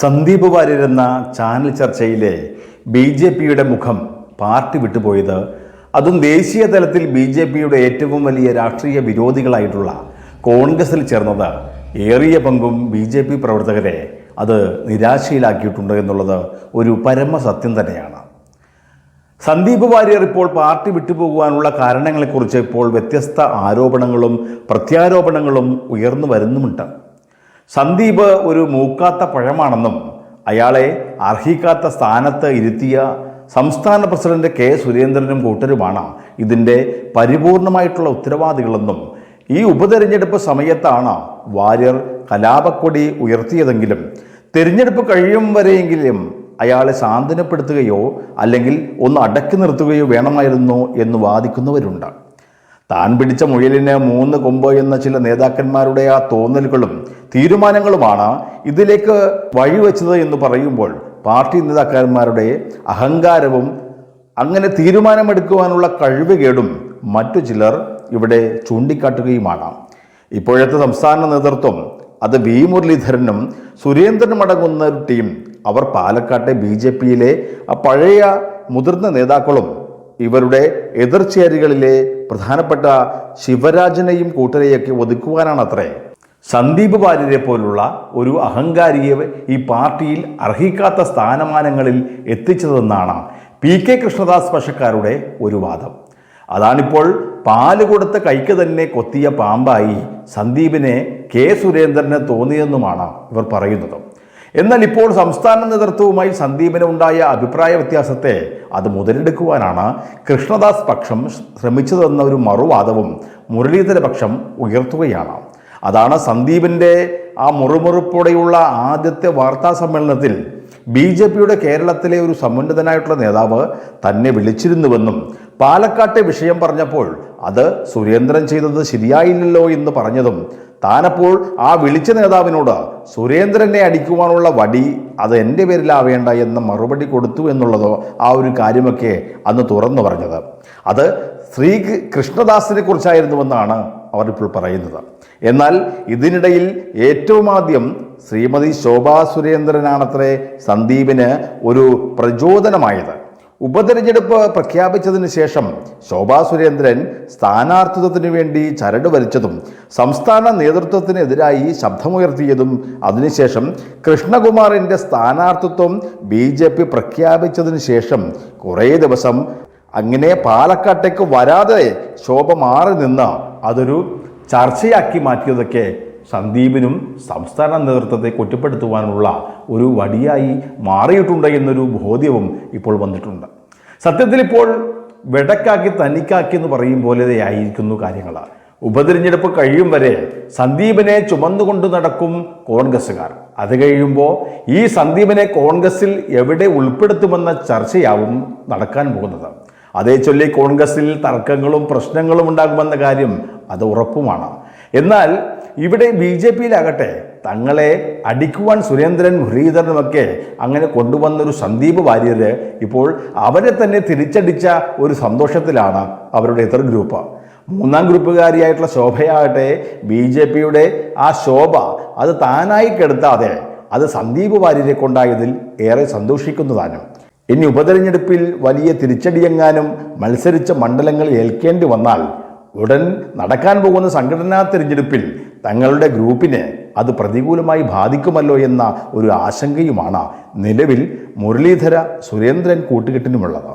സന്ദീപ് വാര്യർ എന്ന channel ചർച്ചയിലെ B J പിയുടെ മുഖം പാർട്ടി വിട്ടുപോയത് അതും ദേശീയ തലത്തിൽ ബി ജെ പിയുടെ ഏറ്റവും വലിയ രാഷ്ട്രീയ വിരോധികളായിട്ടുള്ള കോൺഗ്രസിൽ ചേർന്നത് ഏറിയ പങ്കും ബി ജെ പി പ്രവർത്തകരെ അത് നിരാശയിലാക്കിയിട്ടുണ്ട് എന്നുള്ളത് ഒരു പരമസത്യം തന്നെയാണ്. സന്ദീപ് വാര്യർ ഇപ്പോൾ പാർട്ടി വിട്ടുപോകുവാനുള്ള കാരണങ്ങളെക്കുറിച്ച് ഇപ്പോൾ വ്യത്യസ്ത ആരോപണങ്ങളും പ്രത്യാരോപണങ്ങളും ഉയർന്നു വരുന്നുമുണ്ട്. സന്ദീപ് ഒരു മൂക്കാത്ത പഴമാണെന്നും അയാളെ അർഹിക്കാത്ത സ്ഥാനത്ത് ഇരുത്തിയ സംസ്ഥാന പ്രസിഡന്റ് കെ സുരേന്ദ്രനും കൂട്ടരുമാണ് ഇതിന്റെ പരിപൂർണമായിട്ടുള്ള ഉത്തരവാദികളെന്നും ഈ ഉപതെരഞ്ഞെടുപ്പ് സമയത്താണ് വാര്യർ കലാപക്കൊടി ഉയർത്തിയതെങ്കിലും തിരഞ്ഞെടുപ്പ് കഴിയും വരെയെങ്കിലും അയാളെ സാന്ത്വനപ്പെടുത്തുകയോ അല്ലെങ്കിൽ ഒന്ന് അടക്കി നിർത്തുകയോ വേണമായിരുന്നു എന്ന് വാദിക്കുന്നവരുണ്ട്. താൻ പിടിച്ച മുയലിന് മൂന്ന് കൊമ്പ് എന്ന ചില നേതാക്കന്മാരുടെ ആ തോന്നലുകളും തീരുമാനങ്ങളുമാണ് ഇതിലേക്ക് വഴിവെച്ചത് എന്ന് പറയുമ്പോൾ പാർട്ടി നേതാക്കന്മാരുടെ അഹങ്കാരവും അങ്ങനെ തീരുമാനമെടുക്കുവാനുള്ള കഴിവുകേടും മറ്റു ചിലർ ഇവിടെ ചൂണ്ടിക്കാട്ടുകയുമാണ്. ഇപ്പോഴത്തെ സംസ്ഥാന നേതൃത്വം അത് വി മുരളീധരനും സുരേന്ദ്രനും അടങ്ങുന്ന ഒരു ടീം. അവർ പാലക്കാട്ടെ ബി ജെ പിയിലെ പഴയ മുതിർന്ന നേതാക്കളും ഇവരുടെ എതിർചേരികളിലെ പ്രധാനപ്പെട്ട ശിവരാജനെയും കൂട്ടരെയൊക്കെ ഒതുക്കുവാനാണ് അത്രേ സന്ദീപ് വാര്യരെ പോലുള്ള ഒരു അഹങ്കാരിയെ ഈ പാർട്ടിയിൽ അർഹിക്കാത്ത സ്ഥാനമാനങ്ങളിൽ എത്തിച്ചതെന്നാണ് പി കെ കൃഷ്ണദാസ് പക്ഷക്കാരുടെ ഒരു വാദം. അതാണിപ്പോൾ പാൽ കൊടുത്ത കൈക്ക് തന്നെ കൊത്തിയ പാമ്പായി സന്ദീപിനെ കെ സുരേന്ദ്രന് തോന്നിയെന്നുമാണ് ഇവർ പറയുന്നത്. എന്നാൽ ഇപ്പോൾ സംസ്ഥാന നേതൃത്വവുമായി സന്ദീപിന് ഉണ്ടായ അഭിപ്രായ വ്യത്യാസത്തെ അത് മുതലെടുക്കുവാനാണ് കൃഷ്ണദാസ് പക്ഷം ശ്രമിച്ചതെന്ന ഒരു മറുവാദവും മുരളീധര പക്ഷം ഉയർത്തുകയാണ്. അതാണ് സന്ദീപിന്റെ ആ മുറുമുറുപ്പോടെയുള്ള ആദ്യത്തെ വാർത്താ സമ്മേളനത്തിൽ ബി ജെ പിയുടെ കേരളത്തിലെ ഒരു സമുന്നതനായിട്ടുള്ള നേതാവ് തന്നെ വിളിച്ചിരുന്നുവെന്നും പാലക്കാട്ടെ വിഷയം പറഞ്ഞപ്പോൾ അത് സുരേന്ദ്രൻ ചെയ്തത് ശരിയായില്ലല്ലോ എന്ന് പറഞ്ഞതും താനപ്പോൾ ആ വിളിച്ച നേതാവിനോട് സുരേന്ദ്രനെ അടിക്കുവാനുള്ള വടി അത് എന്റെ പേരിലാവേണ്ട എന്ന മറുപടി കൊടുത്തു എന്നുള്ളതോ ആ ഒരു കാര്യമൊക്കെ അന്ന് തുറന്നു പറഞ്ഞത്. അത് ശ്രീ കൃഷ്ണദാസിനെ കുറിച്ചായിരുന്നുവെന്നാണ് അവർ ഇപ്പോൾ പറയുന്നത്. എന്നാൽ ഇതിനിടയിൽ ഏറ്റവും ആദ്യം ശ്രീമതി ശോഭാ സുരേന്ദ്രനാണത്രേ സന്ദീപിന് ഒരു പ്രചോദനമായത്. ഉപതെരഞ്ഞെടുപ്പ് പ്രഖ്യാപിച്ചതിന് ശേഷം ശോഭാ സുരേന്ദ്രൻ സ്ഥാനാർത്ഥിത്വത്തിനു വേണ്ടി ചരട് വലിച്ചതും സംസ്ഥാന നേതൃത്വത്തിനെതിരായി ശബ്ദമുയർത്തിയതും അതിനുശേഷം കൃഷ്ണകുമാറിന്റെ സ്ഥാനാർത്ഥിത്വം ബി ജെ പി പ്രഖ്യാപിച്ചതിന് ശേഷം കുറേ ദിവസം അങ്ങനെ പാലക്കാട്ടേക്ക് വരാതെ ശോഭ മാറി നിന്ന് അതൊരു ചർച്ചയാക്കി മാറ്റിയതൊക്കെ സന്ദീപിനും സംസ്ഥാന നേതൃത്വത്തെ കുറ്റപ്പെടുത്തുവാനുള്ള ഒരു വടിയായി മാറിയിട്ടുണ്ട് എന്നൊരു ബോധ്യവും ഇപ്പോൾ വന്നിട്ടുണ്ട്. സത്യത്തിൽ ഇപ്പോൾ വെടക്കാക്കി തനിക്കാക്കി എന്ന് പറയും പോലെയായിരിക്കുന്നു കാര്യങ്ങൾ. ഉപതിരഞ്ഞെടുപ്പ് കഴിയും വരെ സന്ദീപിനെ ചുമന്നുകൊണ്ട് നടക്കും കോൺഗ്രസ്സുകാർ. അത് കഴിയുമ്പോൾ ഈ സന്ദീപിനെ കോൺഗ്രസിൽ എവിടെ ഉൾപ്പെടുത്തുമെന്ന ചർച്ചയാവും നടക്കാൻ പോകുന്നത്. അതേ ചൊല്ലി കോൺഗ്രസിൽ തർക്കങ്ങളും പ്രശ്നങ്ങളും ഉണ്ടാകുമെന്ന കാര്യം അത് ഉറപ്പുമാണ്. എന്നാൽ ഇവിടെ ബി ജെ പിയിലാകട്ടെ തങ്ങളെ അടിക്കുവാൻ സുരേന്ദ്രൻ മുരളീധരനുമൊക്കെ അങ്ങനെ കൊണ്ടുവന്നൊരു സന്ദീപ് വാര്യർ ഇപ്പോൾ അവരെ തന്നെ തിരിച്ചടിച്ച ഒരു സന്തോഷത്തിലാണ് അവരുടെ എതിർ ഗ്രൂപ്പ്. മൂന്നാം ഗ്രൂപ്പുകാരിയായിട്ടുള്ള ശോഭയാകട്ടെ ബി ജെ പിയുടെ ആ ശോഭ അത് താനായി കെടുത്താതെ അത് സന്ദീപ് വാര്യരെ കൊണ്ടായതിൽ ഏറെ സന്തോഷിക്കുന്നതാനും. ഇനി ഉപതെരഞ്ഞെടുപ്പിൽ വലിയ തിരിച്ചടിയെങ്ങാനും മത്സരിച്ച മണ്ഡലങ്ങൾ ഏൽക്കേണ്ടി വന്നാൽ ഉടൻ നടക്കാൻ പോകുന്ന സംഘടനാ തിരഞ്ഞെടുപ്പിൽ തങ്ങളുടെ ഗ്രൂപ്പിനെ അത് പ്രതികൂലമായി ബാധിക്കുമല്ലോ എന്ന ഒരു ആശങ്കയുമാണ് നിലവിൽ മുരളീധര സുരേന്ദ്രൻ കൂട്ടുകെട്ടിനുമുള്ളത്.